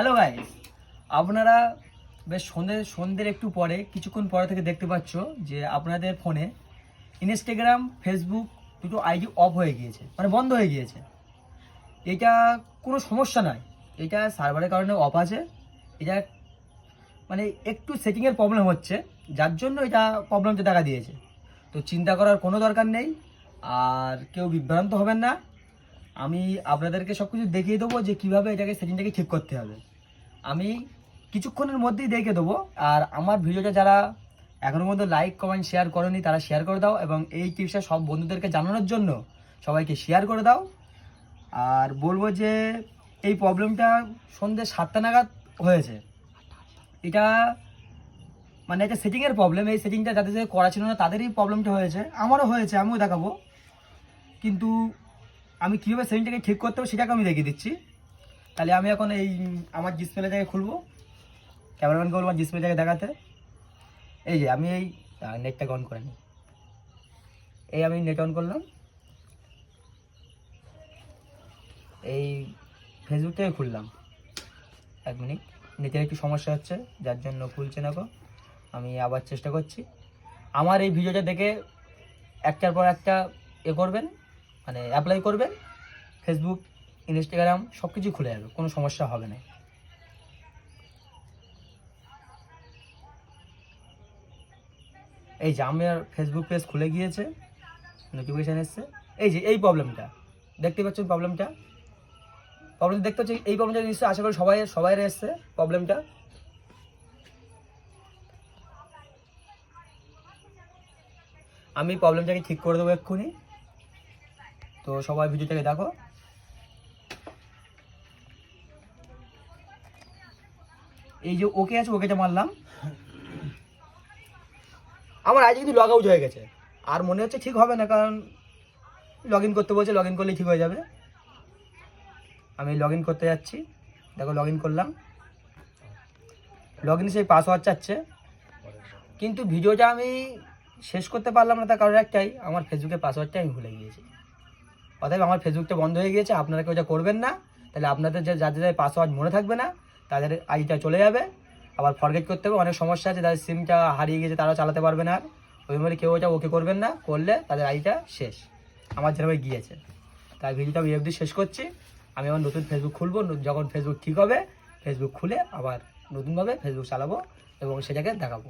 Hello guys আপনারা বেশ সন্ধে সন্ধ্যের একটু পরে, কিছুক্ষণ পরে থেকে দেখতে পাচ্ছ যে আপনাদের ফোনে ইনস্টাগ্রাম ফেসবুক দুটো আইডি অফ হয়ে গিয়েছে মানে বন্ধ হয়ে গিয়েছে। এটা কোনো সমস্যা নয়। এটা সার্ভারের কারণে অফ আছে। এটা মানে একটু সেটিংয়ের প্রবলেম হচ্ছে। যার জন্য এটা প্রবলেমটা দেখা দিয়েছে। তো চিন্তা করার কোনো দরকার নেই। আর কেউ বিভ্রান্ত হবেন না। আমি আপনাদেরকে সব কিছু দেখিয়ে দেবো যে কীভাবে এটাকে সেটিংটাকে ঠিক করতে হবে। আমি কিছুক্ষণের মধ্যেই দেখে দেবো। আর আমার ভিডিওটা যারা এখনও মধ্যে লাইক কমেন্ট শেয়ার করেনি, তারা শেয়ার করে দাও এবং এই টিপসটা সব বন্ধুদেরকে জানানোর জন্য সবাইকে শেয়ার করে দাও। আর বলব যে এই প্রবলেমটা সন্ধ্যে সাতটা নাগাদ হয়েছে। এটা মানে একটা সেটিংয়ের প্রবলেম এই সেটিংটা যাদের সাথে করা ছিল না, তাদেরই প্রবলেমটা হয়েছে। আমারও হয়েছে, আমিও দেখাবো। কিন্তু আমি কীভাবে সেটিংটাকে ঠিক করতে হবে সেটাকে আমি দেখিয়ে দিচ্ছি। তাহলে আমি এখন এই আমার ডিসপ্লেটাকে খুলবো। ক্যামেরাম্যানকে বলব আমার ডিসপ্লেটাকে দেখাতে। এই যে, আমি এই নেটটাকে অন করে নিই। এই আমি নেট অন করলাম। এই ফেসবুকটাকে খুললাম। এক মিনিট। নেটের একটু সমস্যা হচ্ছে, যার জন্য খুলছে না গো। আমি আবার চেষ্টা করছি। আমার এই ভিডিওটা দেখে একটার পর একটা এ করবেন মানে অ্যাপ্লাই করবেন ফেসবুক ইনস্টাগ্রাম সব কিছু খুলে যাবে, কোনো সমস্যা হবে না। এই যে আমার ফেসবুক পেজ খুলে গিয়েছে নোটিফিকেশান এসছে। এই যে এই প্রবলেমটা দেখতে পাচ্ছেন প্রবলেমটা প্রবলেম দেখতে পাচ্ছি এই প্রবলেমটা নিশ্চয়ই আশা করি সবাই সবাই এসছে প্রবলেমটা আমি প্রবলেমটাকে ঠিক করে দেবো এক্ষুনি। তো সবাই ভিডিওটাকে দেখো। এই যে ওকে আছে ওকেটা মারলাম। আমার আজ কিন্তু লগ আউট হয়ে গেছে। আর মনে হচ্ছে ঠিক হবে না, কারণ লগ ইন করতে বলছে লগ ইন করলেই ঠিক হয়ে যাবে। আমি লগ ইন করতে যাচ্ছি। দেখো লগ ইন করলাম। লগ ইন সেই পাসওয়ার্ড চাচ্ছে। কিন্তু ভিডিওটা আমি শেষ করতে পারলাম না, তার কারণ একটাই, আমার ফেসবুকের পাসওয়ার্ডটা আমি ভুলে গিয়েছি। অতএব আমার ফেসবুকটা বন্ধ হয়ে গিয়েছে, আপনারা কেউ ওটা করবেন না, তাহলে আপনাদের যে যাদের পাসওয়ার্ড মনে থাকবে না তাদের আইডিটা চলে যাবে। আবার ফরগেট করতে হবে, অনেক সমস্যা আছে, তাদের সিমটা হারিয়ে গেছে তারা চালাতে পারবে না আর। ওই মানে কেউ ওটা ওকে করবেন না, করলে তাদের আইডিটা শেষ। আমার যেভাবে গিয়েছে। তার ভিডিওটা আমি অবধি শেষ করছি। আমি আমার নতুন ফেসবুক খুলবো যখন ফেসবুক ঠিক হবে ফেসবুক খুলে আবার নতুনভাবে ফেসবুক চালাবো এবং সেটাকে দেখাবো?